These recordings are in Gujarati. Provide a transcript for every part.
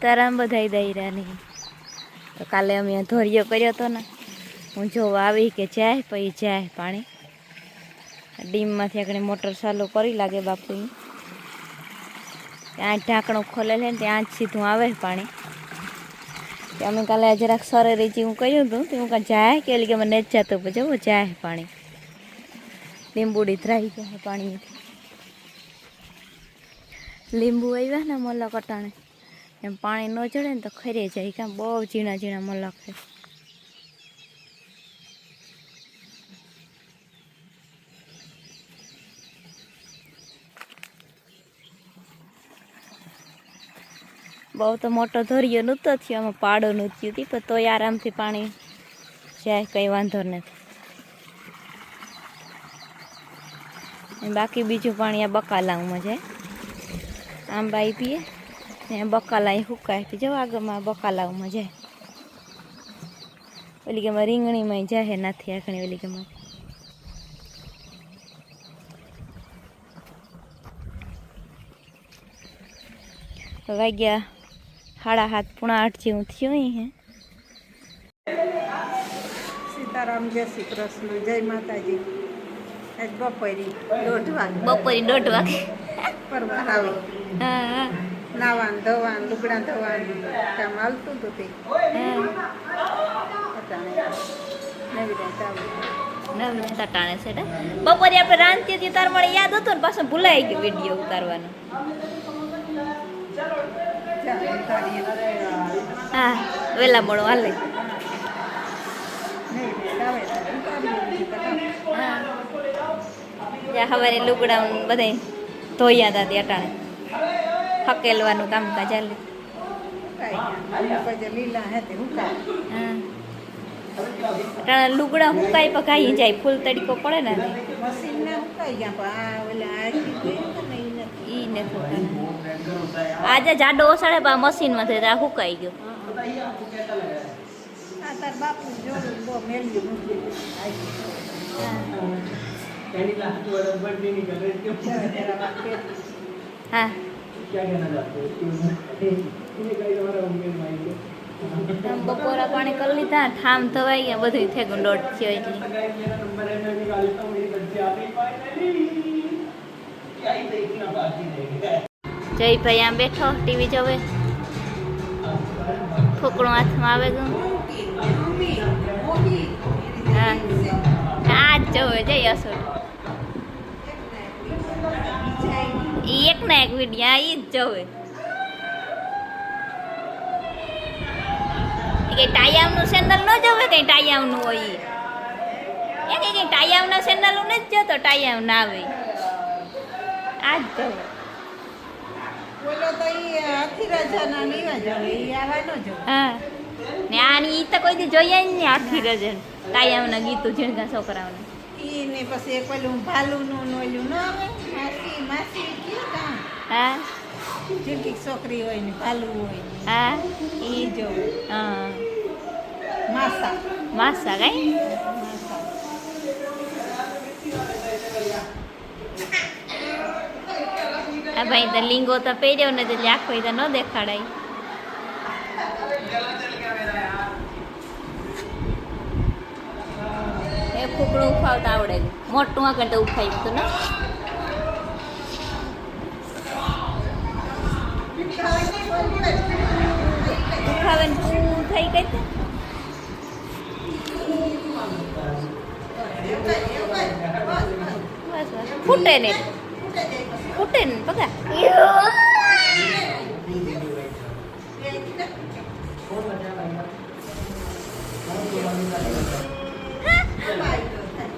સીતારામ બધાય દઈરા નહીં તો કાલે અમે ધોરિયો કર્યો હતો ને હું જોવા આવી કે જાય પછી જાય પાણી ડીમમાંથી આગળ મોટર ચાલુ કરી લાગે બાપુની ત્યાં ઢાંકણું ખોલે છે ને ત્યાં જ સીધું આવે પાણી તે અમે કાલે જરાક સરે રીચી હું કહ્યું હતું તે હું કાં જાય કે કે મને જ જતું પછી જવું જાય પાણી લીંબુડી ધરાઈ જાય પાણીથી લીંબુ આવ્યા ને મલક અટાણે એમ પાણી ન ચડે ને તો ખરે જાય. કાં બહુ ઝીણા ઝીણા મલક છે. બહુ તો મોટો ધોરિયો નહોતો થયો, આમાં પાડો નૃત્યું હતી, પણ તોય આરામથી પાણી જાય, કંઈ વાંધો નથી. બાકી બીજું પાણી આ બકાલામાં જાય આંબા પીએ. ને બકાલા અહીં હુકાય તો જવા આગળમાં બકાલાઓમાં જાય. ઓલી કે રીંગણીમાં જાય નથી આખણી ઓલી કે વાગ્યા સાડા હાથ પૂણા આઠ જેવું થયું હે. સીતારામ જય શ્રી કૃષ્ણ જય માતાજી. આજ બપોરી દોઢ વાગે. બપોરી દોઢ વાગે. પરવાર આવે. હા હા. નાવાન ધોવાન લુગડા ધોવાન કામ હાલતું હતું તે. નવી સટાણે છે બપોરે આપણે રાંધતી હતી તાર મને યાદ હતું ને પાછું ભૂલાઈ ગયું વીડિયો ઉતારવાનો. હા વેલા હાલે. હા. સવારે લુગડા બધા ધોયા હતા તે અટાણે હકેલવાનું કામકાજ ચાલે? હે હા. લુગડા હુકાઈ પકાઈ જાય ફૂલ તડકો પડે ને મશીન હુકાઈ ગયા પણ આ ઓલા આખી જોઈ ને નહીં નથી ઈ ને હુકાય આજે જાડો ઓસાડે પા મશીનમાં આ હુકાઈ ગયો. આ વાત કરી. હા આમ બપોરા પાણી કરી લીધા ઠામ ધવાઈ ગયા બધું થઈ ગયું દોઢ થયો એટલે. જયભાઈ આમ બેઠો, ટીવી જોવે. ફૂકણું હાથમાં આવે ગયું હા, આ જ જોવે, જય અસોડ ઈ એક ના એક વીડિયો ઈ જ જોવે. કઈ ટાયામનું સેન્ડલ ન જોવે કઈ ટાયામનું હોય એ કઈ કઈ ટાયામના સેન્ડલ નથી જોતો ટાયામ ના આવે. આ જ જોવે. બોલો તો ઈ આખી રાજાના નીવા જોવે ઈ આવા ન જોવે. હા. ને આની ઈ તો કોઈ દી જોઈએ જ નહીં આખી રજન ટાયામના ગીતો ઝીણકા છોકરાઓને. ઈ ને પછી એક પેલું ભાલુનું ને ઓલું ન આવે? માસી માસી કી હા? ઝીણકી છોકરી હોય ને ભાલું હોય હા? એ જોવે હા. માસા. માસા કઈ? આ ભાઈ તો લીંગો તો પહેર્યો ને એટલે આખો તો ન દેખાડાય. એ ફૂકડું ઉફાવતા આવડે. મોટું આગળ તો ઉફાયું હતું ને. ઉફાવે ને ફૂ થઈ ગઈ તે બસ બસ ફૂટે ને ફૂટે ને પગા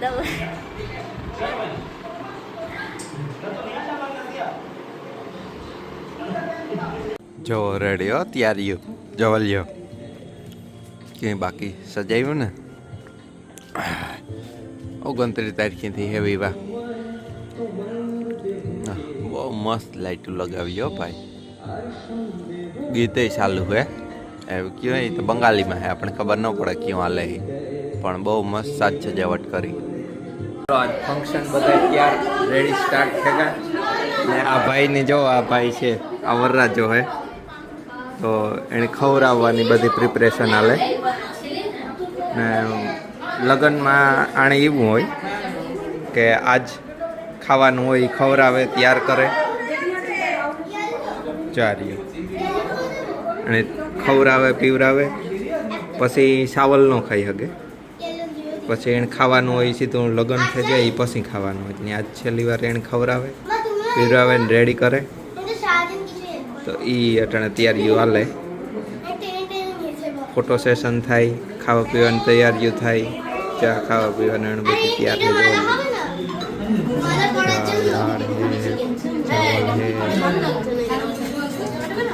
દવા જો રેડી હો તૈયારીઓ જવલ્યો. ક્યાંય બાકી સજાવ્યું ને? ઓગણત્રીસ તારીખેથી હેવી વા બહુ મસ્ત લાઈટો લગાવી હો ભાઈ. ગીતે ચાલુ હે. એવું કહેવાય એ તો બંગાળીમાં હે આપણે ખબર ન પડે ક્યાં હાલે પણ બહુ મસ્ત સાજ સજાવટ કરી. આજ ફંક્શન બધા ત્યાર રેડી સ્ટાર્ટ થયા? ને આ ભાઈને જો આ ભાઈ છે આ વરરાજો હે. તો એને ખવડાવવાની બધી પ્રિપરેશન હાલે. ને લગ્નમાં આણે એવું હોય કે આજ ખાવાનું હોય એ ખવડાવે, તૈયાર કરે. ચાર્યું અને ખવડાવે, પીવડાવે. પછી સાવલ ન ખાઈ શકે પછી એને ખાવાનું હોય સીધું લગ્ન થઈ જાય એ પછી ખાવાનું હોય. ને આજ છેલ્લી વાર એને ખવડાવે પીવરાવે ને રેડી કરે. તો એ અટાણે તૈયારીઓ હાલે. ફોટો સેશન થાય ખાવા પીવાની તૈયારીઓ થાય ચા ખાવા પીવાની એને બધી તૈયાર થઈ જવાનું.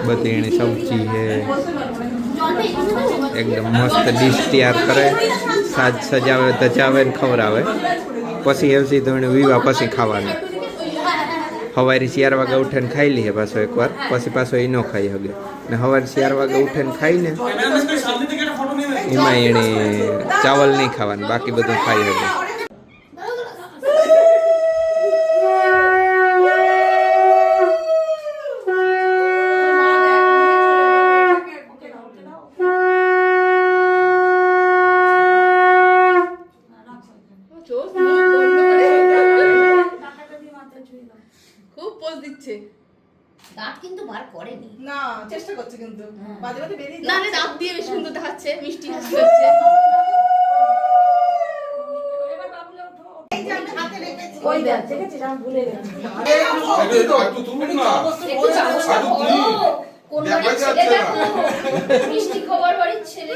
બધી એની સબ્જી છે એકદમ મસ્ત ડીશ તૈયાર કરે. સાજ સજાવે ધજાવે ને ખવડાવે. પછી એવસી ધોઈને વિવાહ પછી ખાવાનું. સવારે ચાર વાગે ઉઠીને ખાઈ લઈએ પાછો એકવાર. પછી પાછો એ ન ખાઈ શકે ને સવારે ચાર વાગે ઉઠે ને ખાઈને એમાં એણે ચાવલ નહીં ખાવાનું બાકી બધું ખાઈ શકે না না দাঁত দিয়ে বেশ সুন্দর দেখাচ্ছে মিষ্টি হাসি হচ্ছে। ওই দেখ দেখেছিস? আমি ভুলে গেছি। কোন বাড়ির ছেলে দেখো। মিষ্টি খবর বাড়ির ছেলে।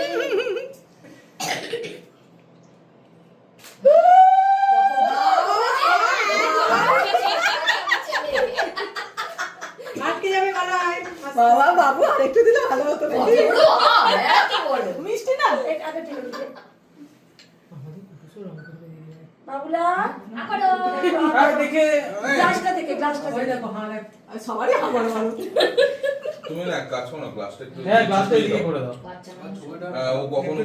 বাবা বাবু আর একটু দিলে ভালো হতো নাকি? মিষ্টি না? বাবুলা গ্লাসটা থেকে গ্লাসটা থেকে সবারই আমার ভালো তুমি না করো না গ্লাসটা একটু হ্যাঁ গ্লাসটা এদিকে করে দাও। হ্যাঁ, ও কখনো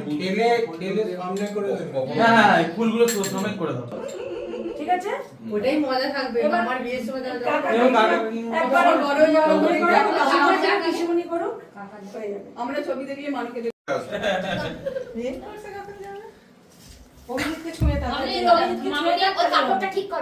সামনে করে দেবে। হ্যাঁ হ্যাঁ হ্যাঁ, ফুলগুলো সব সমেত করে দাও। ঠিক আছে? ওটাই মজা থাকবে আমার বিয়ের সময় একবার বড় যাবে করো আমরা ছবি দেখিয়ে মানুষকে ঠিক কর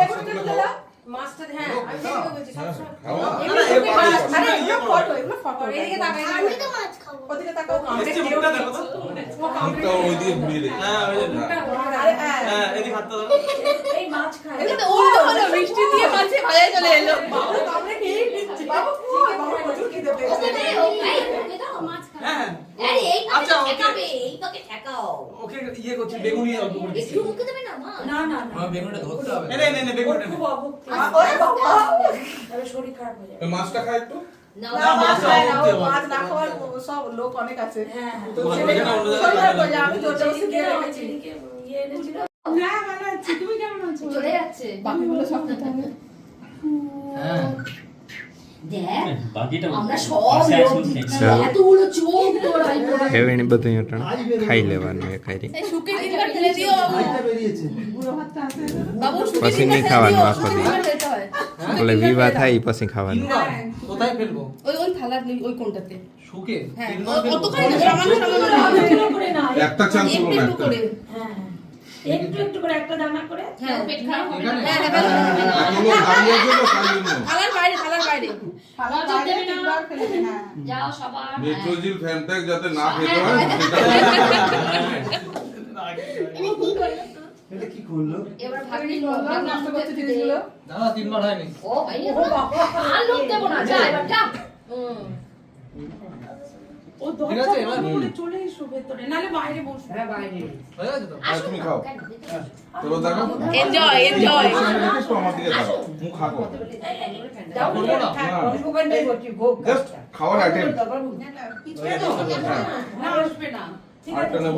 দাদা, হ্যাঁ আমি বলছি হ্যাঁ এবার বানাস- আরে ইয়ে এগুলো ফটো এগুলো ফটো এদিকে তাকাই আমি তো মাছ খাব ওদিকে তাকাও কামড়ে দেখছি, খেয়েও দেখো তো। কামড়ে মুখটা ঘুরিয়ে রেখে হ্যাঁ আরে হ্যাঁ হ্যাঁ এদিকে হাতটা দাও এই মাছ খায় এটা তো উল্টো হলো মিষ্টি দিয়ে মাছে ভাজায় চলে এলো বাবু কামড়ে খেয়ে নিচ্ছে বাবু কই বাবু প্রচুর খিদে পেয়েছে হ্যাঁ আরে এই আচ্ছা, ওকে। ঠেকাবে এই পাকে ঠেকাও ওকে ইয়ে করছি বেগুনি অল্প করে একটু মুখে দেবে না মা? না না না। বেগুনটা ধরতে হবে। নে নে নে বেগুনটা খুব অভুক্তি। ওরে বাবা! আরে শরীর খারাপ হয়ে যাবে। মাছটা খাই একটু। না মাছ খায় না মাছ না খাওয়ার সব লোক অনেক আছে। হ্যাঁ হয়ে। আমি জোর জবরদস্তি দিয়ে রেখেছি ইয়ে এনেছিল। হ্যাঁ ভালো তুমি কেমন আছো? চলে যাচ্ছে। বাকিগুলো সব হ্যাঁ। দেখ বাকিটা আমরা সব লোক দিচ্ছি এতগুলো চোখ তোর আইফোনে એવી બધું અટણ ખાઈ લેવાનું એ ખાઈ এই শুকিয়ে তিনবার ঢেলে দিও বাবু বাবু শুকিয়ে પછી তিনবার નહીં ঢেলে ખાવાનું দিও, આખો દી. তিনবার ঢেলতে হয়। એટલે વિવાહ થાય ઈ પછી ખાવાનું তিনবার কোথায় ফেলবো ওই ওই থালার নি- ওই কোনটাতে শুকে হ্যাঁ তিনবার ও- ফেলবো অতখানি না, সামান্য সামান্য একটা চাল একটু তুলো না একটু একটা করে একটু একটু করে একটা দানা করে হ্যাঁ পেট খারাপ হবে না হ্যাঁ, হ্যাঁ, হ্যাঁ। এখনো দাঁড়িয়ে আছে তো তার জন্য থালার বাইরে থালার বাইরে মেট্রোজিল ফ্যানপ্যাক যাতে না খেতে হ্যাঁ, হয় হ্যাঁ। এটা কি করল? এবার ভাগনি নষ্ট করতে দিয়ে দিল? দাদা তিনবার হয়নি। ও ভাই আলু দেব না যা এবার যা। হুম। ও দরজা আছে, বন্ধ করে চলে এসো ভেতরে নালে বাইরে বসো হয়ে তুমি খাও। তোর দেখো এনজয় এনজয় আমার দিকে তাকাও। মুখ খাকো করব না? জাস্ট খাওয়ার আইটেম পিছনে তো? না আসবে না। আরেকটা নেব?